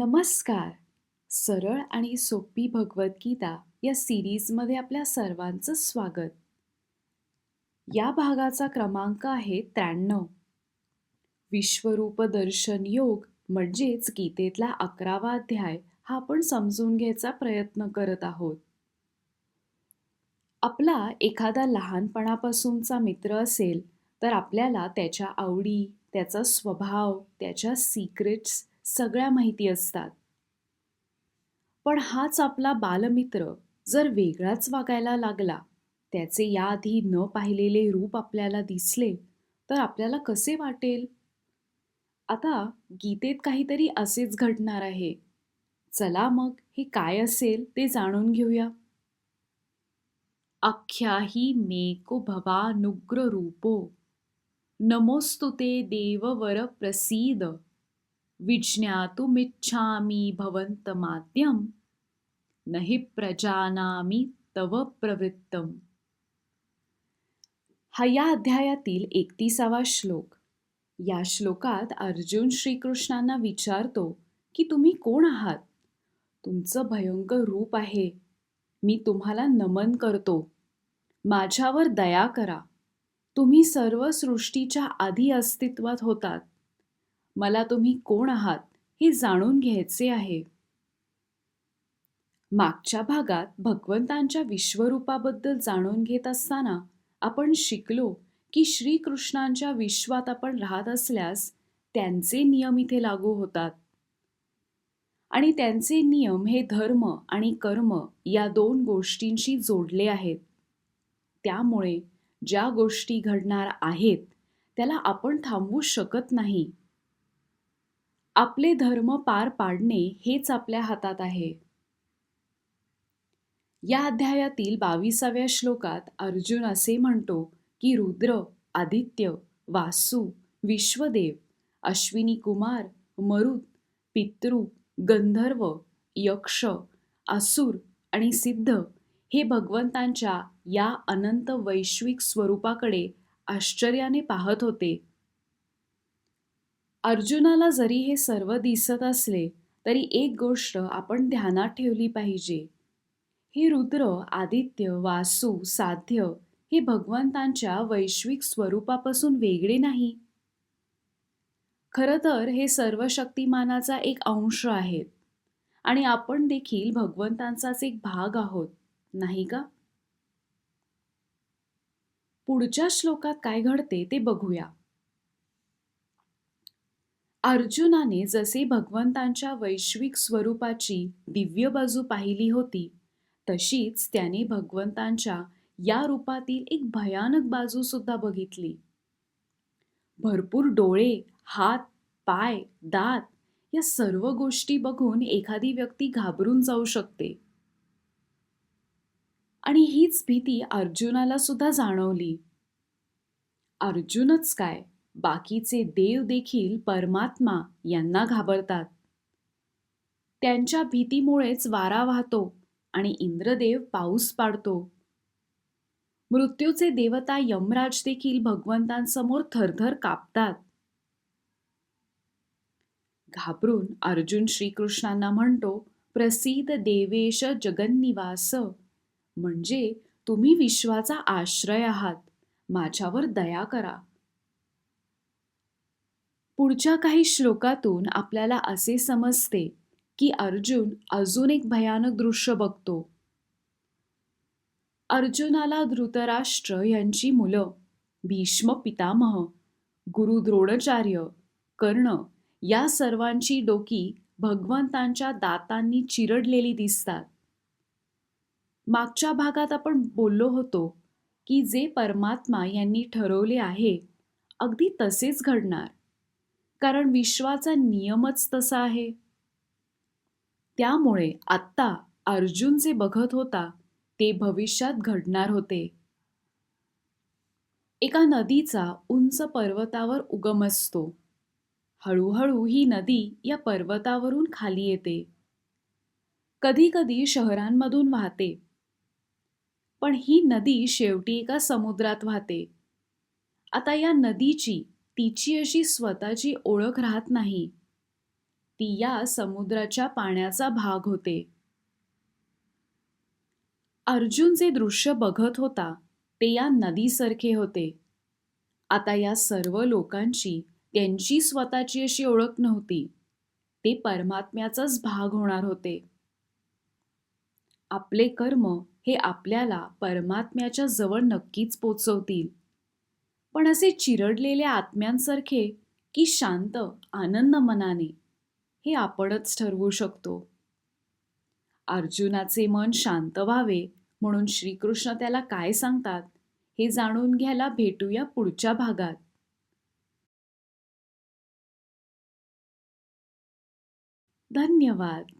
नमस्कार. सरळ आणि सोपी भगवद्गीता या सिरीजमध्ये आपल्या सर्वांचं स्वागत. या भागाचा क्रमांक आहे त्र्याण्णव. विश्वरूप दर्शन योग म्हणजेच गीतेतला अकरावा अध्याय हा आपण समजून घ्यायचा प्रयत्न करत आहोत. आपला एखादा लहानपणापासूनचा मित्र असेल तर आपल्याला त्याच्या आवडी त्याचा स्वभाव त्याच्या सिक्रेट्स सगळ्या माहिती असतात. पण हाच आपला बालमित्र जर वेगळाच वागायला लागला त्याचे याआधी न पाहिलेले रूप आपल्याला दिसले तर आपल्याला कसे वाटेल? आता गीतेत काहीतरी असेच घडणार आहे. चला मग हे काय असेल ते जाणून घेऊया. अख्याही मेको भवानुग्र रूपो नमोस्तुते देववर प्रसीद. विज्ञातुमिच्छामि भवन्तमाद्यं न हि प्रजानामि तव प्रवृत्तम। हा या अध्यायातील एकतीसावा श्लोक. या श्लोकात अर्जुन श्रीकृष्णांना विचारतो की तुम्ही कोण आहात? तुमचं भयंकर रूप आहे. मी तुम्हाला नमन करतो. माझ्यावर दया करा. तुम्ही सर्व सृष्टीच्या आधी अस्तित्वात होतात. मला तुम्ही कोण आहात हे जाणून घ्यायचे आहे. मागच्या भागात भगवंतांच्या विश्वरूपाबद्दल जाणून घेत असताना आपण शिकलो की श्रीकृष्णांच्या विश्वात आपण राहत असल्यास त्यांचे नियम इथे लागू होतात. आणि त्यांचे नियम हे धर्म आणि कर्म या दोन गोष्टींशी जोडले आहेत. त्यामुळे ज्या गोष्टी घडणार आहेत त्याला आपण थांबवू शकत नाही. आपले धर्म पार पाडणे हेच आपल्या हातात आहे. या अध्यायातील बावीसाव्या श्लोकात अर्जुन असे म्हणतो की रुद्र आदित्य वासू विश्वदेव अश्विनी कुमार मरुत पितृ गंधर्व यक्ष असुर आणि सिद्ध हे भगवंतांच्या या अनंत वैश्विक स्वरूपाकडे आश्चर्याने पाहत होते. अर्जुनाला जरी हे सर्व दिसत असले तरी एक गोष्ट आपण ध्यानात ठेवली पाहिजे. हे रुद्र आदित्य वासू साध्य हे भगवंतांच्या वैश्विक स्वरूपापासून वेगळे नाही. खरं तर हे सर्व शक्तिमानाचा एक अंश आहेत आणि आपण देखील भगवंतांचाच एक भाग आहोत नाही का? पुढच्या श्लोकात काय घडते ते बघूया. अर्जुनाने जसे भगवंतांच्या वैश्विक स्वरूपाची दिव्य बाजू पाहिली होती तशीच त्याने भगवंतांच्या या रूपातील एक भयानक बाजू सुद्धा बघितली. भरपूर डोळे हात पाय दात या सर्व गोष्टी बघून एखादी व्यक्ती घाबरून जाऊ शकते. आणि हीच भीती अर्जुनाला सुद्धा जाणवली. अर्जुनच काय? बाकीचे देव देखील परमात्मा यांना घाबरतात. त्यांच्या भीतीमुळेच वारा वाहतो आणि इंद्रदेव पाऊस पाडतो. मृत्यूचे देवता यमराज देखील भगवंतांसमोर थरथर कापतात. घाबरून अर्जुन श्रीकृष्णांना म्हणतो प्रसिद्ध देवेश जगन्निवास. म्हणजे तुम्ही विश्वाचा आश्रय आहात. माझ्यावर दया करा. पुढच्या काही श्लोकातून आपल्याला असे समजते की अर्जुन अजून एक भयानक दृश्य बघतो. अर्जुनाला धृतराष्ट्र यांची मुलं भीष्म पितामह गुरु द्रोणाचार्य कर्ण या सर्वांची डोकी भगवंतांच्या दातांनी चिरडलेली दिसतात. मागच्या भागात आपण बोललो होतो की जे परमात्मा यांनी ठरवले आहे अगदी तसेच घडणार. कारण विश्वाचा नियमच तसा आहे. त्यामुळे आत्ता अर्जुन जे बघत होता ते भविष्यात घडणार होते. एका नदीचा उंच पर्वतावर उगम असतो. हळूहळू ही नदी या पर्वतावरून खाली येते. कधी कधी शहरांमधून वाहते. पण ही नदी शेवटी एका समुद्रात वाहते. आता या नदीची तिची अशी स्वतःची ओळख राहत नाही. ती या समुद्राच्या पाण्याचा भाग होते. अर्जुन जे दृश्य बघत होता ते या नदीसारखे होते. आता या सर्व लोकांची त्यांची स्वतःची अशी ओळख नव्हती. ते परमात्म्याचाच भाग होणार होते. आपले कर्म हे आपल्याला परमात्म्याच्या जवळ नक्कीच पोचवतील. पण असे चिरडलेल्या आत्म्यांसारखे की शांत आनंद मनाने हे आपणच ठरवू शकतो. अर्जुनाचे मन शांत व्हावे म्हणून श्रीकृष्ण त्याला काय सांगतात हे जाणून घ्यायला भेटूया पुढच्या भागात. धन्यवाद.